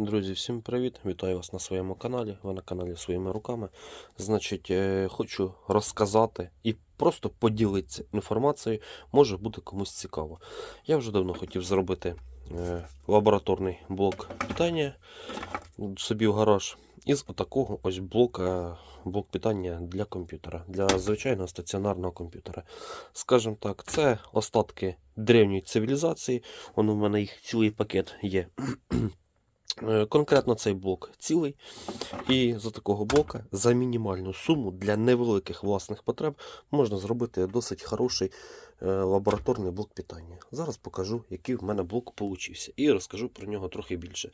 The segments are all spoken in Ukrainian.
Друзі, всім привіт! Вітаю вас на своєму каналі. Ви на каналі своїми руками. Значить, е, хочу розказати і просто поділитися інформацією, може буде комусь цікаво. Я вже давно хотів зробити е, лабораторний блок питання собі в гараж із отакого ось блока, блок питання для комп'ютера, для звичайного стаціонарного комп'ютера. Скажімо так, це остатки древньої цивілізації. Воно в мене їх цілий пакет є. Е, Конкретно цей блок цілий. І за такого блока за мінімальну суму для невеликих власних потреб можна зробити досить хороший е, лабораторний блок питання. Зараз покажу, який в мене блок получився, і розкажу про нього трохи більше.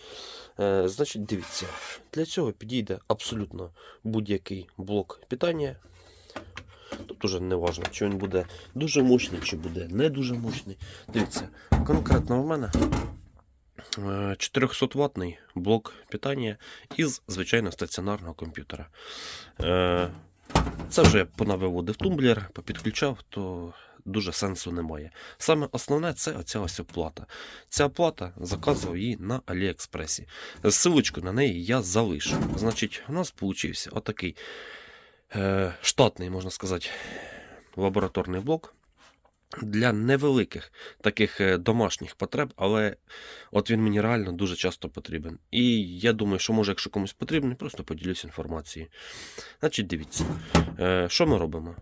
Е, Значить, дивіться, для цього підійде абсолютно будь-який блок питання. Тут уже не важливо, чи він буде дуже мощний, чи буде не дуже мощний. Дивіться, конкретно в мене 400 ваттний блок питання із звичайно стаціонарного комп'ютера. Е, Це вже понавиводив тумблер, попідключав, то дуже сенсу немає. Саме основне це оця ось оплата. Ця оплата заказував її на Аліекспресі. Силочку на неї я залишу. Значить, у нас получився отакий е, штатний, можна сказати, лабораторний блок для невеликих таких е, домашніх потреб, але от він мені реально дуже часто потрібен. І я думаю, що може, якщо комусь потрібен, просто поділюсь інформацією. Значить, дивіться, е, що ми робимо?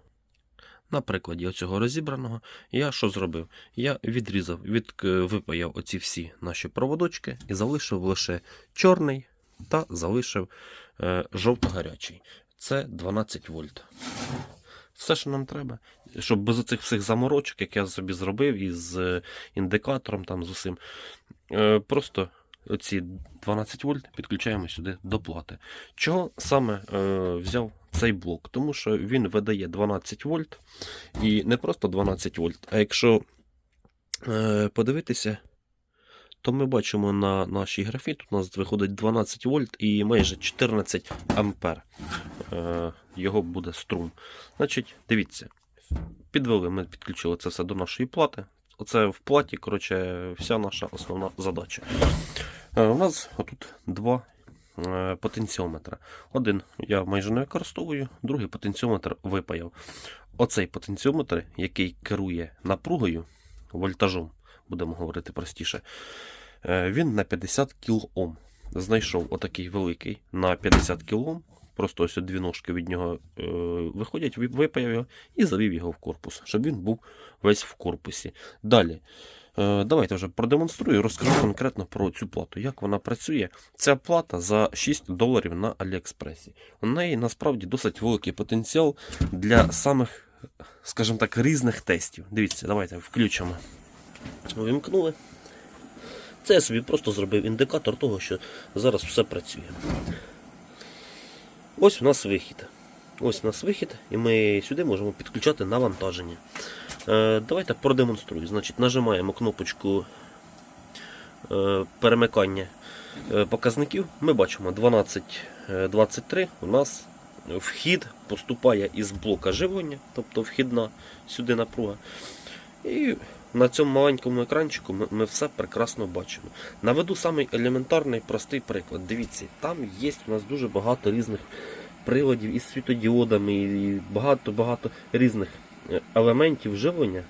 На прикладі оцього розібраного, я що зробив? Я відрізав, від, е, випаяв оці всі наші проводочки і залишив лише чорний та залишив жовто-гарячий. Це 12 вольт. Все, що нам треба, щоб без цих всіх заморочок, як я собі зробив із е, індикатором, там з усім, е, просто оці 12 вольт підключаємо сюди до плати. Чого саме е, взяв цей блок? Тому що він видає 12 вольт, і не просто 12 вольт, а якщо подивитися, то ми бачимо на нашій графі, тут у нас виходить 12 вольт і майже 14 ампер. Е, його буде струм. Значить, дивіться, підвели, ми підключили це все до нашої плати. Оце в платі, коротше, вся наша основна задача. Е, у нас отут два е, потенціометра. Один я майже не використовую, другий потенціометр випаяв. Оцей потенціометр, який керує напругою, вольтажом, будемо говорити простіше, е, він на 50 кОм. Знайшов отакий великий на 50 кОм. Просто ось дві ножки від нього е, виходять, вип- випаяв його і завів його в корпус, щоб він був весь в корпусі. Далі. Е, давайте вже продемонструю розкажу конкретно про цю плату. Як вона працює? Ця плата за 6 доларів на Аліекспресі. У неї насправді досить великий потенціал для самих, скажімо так, різних тестів. Дивіться, давайте включимо. Увімкнули. Це я собі просто зробив індикатор того, що зараз все працює. Ось у нас вихід. Ось у нас вихід, і ми сюди можемо підключати навантаження. Е, давайте продемонструю. Значить, нажимаємо кнопочку е, перемикання е, показників. Ми бачимо 12.23. У нас вхід поступає із блока живлення, тобто вхідна сюди напруга. І на цьому маленькому екранчику ми, ми все прекрасно бачимо. Наведу самий елементарний простий приклад. Дивіться, там є у нас дуже багато різних приладів із світодіодами, і багато-багато різних е, елементів живлення,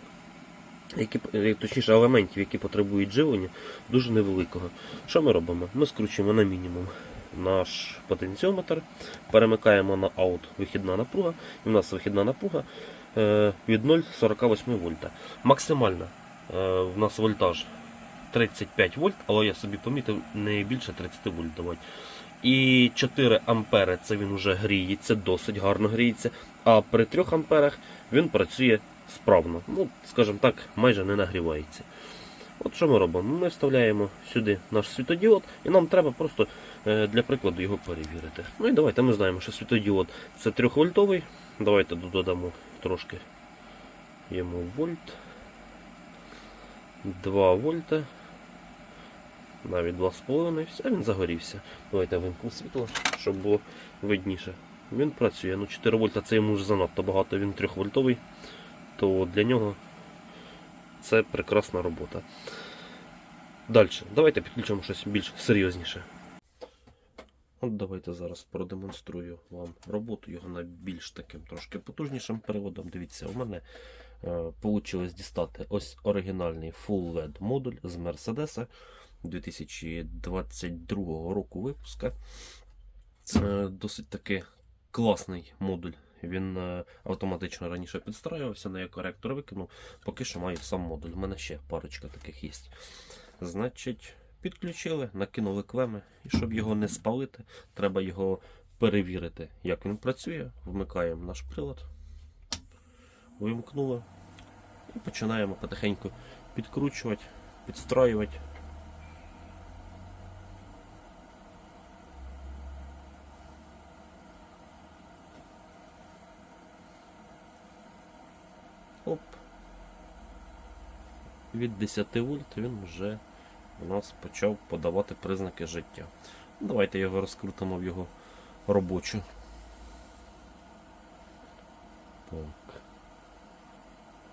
які, е, точніше елементів, які потребують живлення, дуже невеликого. що ми робимо? Ми скручуємо на мінімум наш потенціометр, перемикаємо на аут вихідна напруга, і в нас вихідна напруга від 0,48 вольта. Максимальна е, в нас вольтаж 35 вольт, але я собі помітив не більше 30 вольт. І 4 ампери це він вже гріється, досить гарно гріється. А при 3 амперах він працює справно. Ну, скажімо так, майже не нагрівається. От що ми робимо? Ми вставляємо сюди наш світодіод, і нам треба просто е, для прикладу його перевірити. Ну і давайте ми знаємо, що світодіод це 3 вольтовий. Давайте додамо трошки йому вольт. 2 вольта. Навіть 2,5, все, він загорівся. Давайте вимкну світло, щоб було видніше. Він працює. Ну 4 вольта це йому вже занадто багато, він 3 вольтовий, то для нього це прекрасна робота. Далі, давайте підключимо щось більш серйозніше. От давайте зараз продемонструю вам роботу його на більш таким трошки потужнішим переводом. Дивіться, у мене вийшло дістати ось оригінальний Full LED модуль з Мерседеса 2022 року випуска. Це досить таки класний модуль. Він е, автоматично раніше підстраювався, на я коректор викинув. Поки що маю сам модуль. У мене ще парочка таких є. Значить, підключили, накинули клеми, і щоб його не спалити, треба його перевірити, як він працює. Вмикаємо наш прилад, вимкнули і починаємо потихеньку підкручувати, підстраювати. Оп. Від 10 вольт він вже у нас почав подавати признаки життя. Давайте його розкрутимо в його робочу. Так.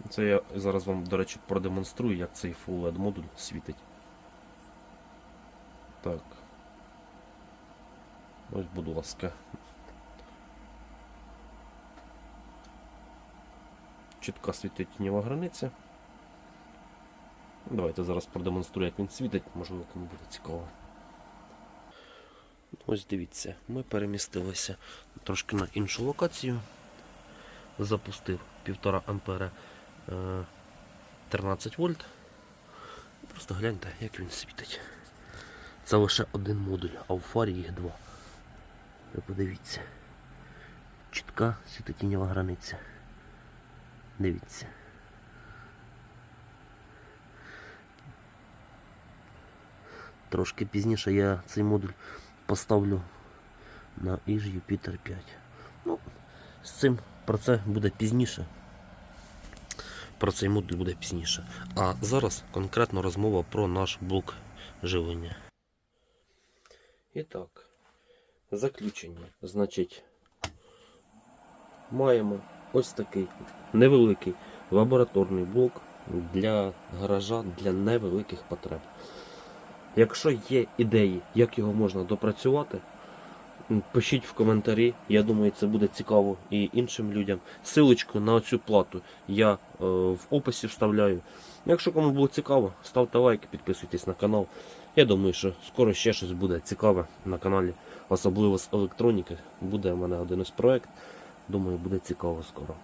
Це я зараз вам, до речі, продемонструю, як цей Full LED модуль світить. Так. Ось, будь ласка. Чітко світить тіньова границя. Давайте зараз продемонструю, як він світить, можливо, кому буде цікаво. Ось дивіться, ми перемістилися трошки на іншу локацію. Запустив 1,5 ампера е, 13 вольт. Просто гляньте, як він світить. Це лише один модуль, а у фарі їх два. Ви подивіться. Чітка світотіньова границя. Дивіться. Трошки пізніше я цей модуль поставлю на Іж Юпітер 5. Ну, з цим про це буде пізніше. Про цей модуль буде пізніше. А зараз конкретно розмова про наш блок живлення. І так, заключення. Значить, маємо ось такий невеликий лабораторний блок для гаража для невеликих потреб. Якщо є ідеї, як його можна допрацювати, пишіть в коментарі. Я думаю, це буде цікаво і іншим людям. Силочку на цю плату я е, в описі вставляю. Якщо кому було цікаво, ставте лайк, підписуйтесь на канал. Я думаю, що скоро ще щось буде цікаве на каналі, особливо з електроніки. Буде в мене один із проект. Думаю, буде цікаво скоро.